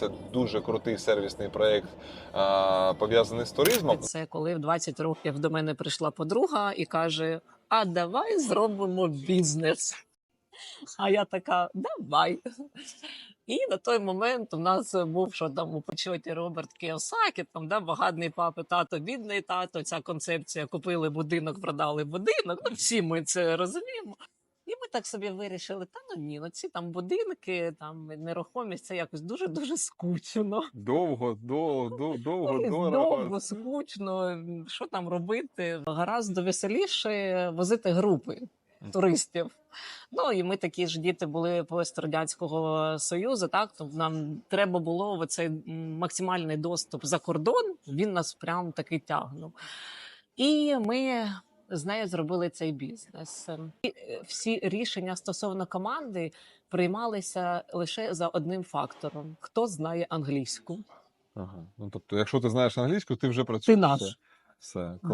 Це дуже крутий сервісний проєкт, пов'язаний з туризмом. Це коли в 20 років до мене прийшла подруга і каже: А давай зробимо бізнес. А я така, давай. І на той момент у нас був, що там у почоті Роберт Кіосакі, там да, багатний папа, тато, бідний тато. Ця концепція купили будинок, продали будинок. Ну, всі ми це розуміємо. Ми так собі вирішили: та ну ні, ну ці там будинки, там нерухомість, це якось дуже дуже скучно. Довго, довго, довго, Ой, довго. довго, скучно. Що там робити? Гаразд веселіше возити групи туристів. Ну і ми такі ж діти були пострадянського союзу. Так то нам треба було оцей м, максимальний доступ за кордон. Він нас прям таки тягнув. І ми з нею зробили цей бізнес. І е, всі рішення стосовно команди приймалися лише за одним фактором: хто знає англійську. Ага. Ну, тобто, якщо ти знаєш англійську, ти вже працюєш. наш. Все, все. Клас.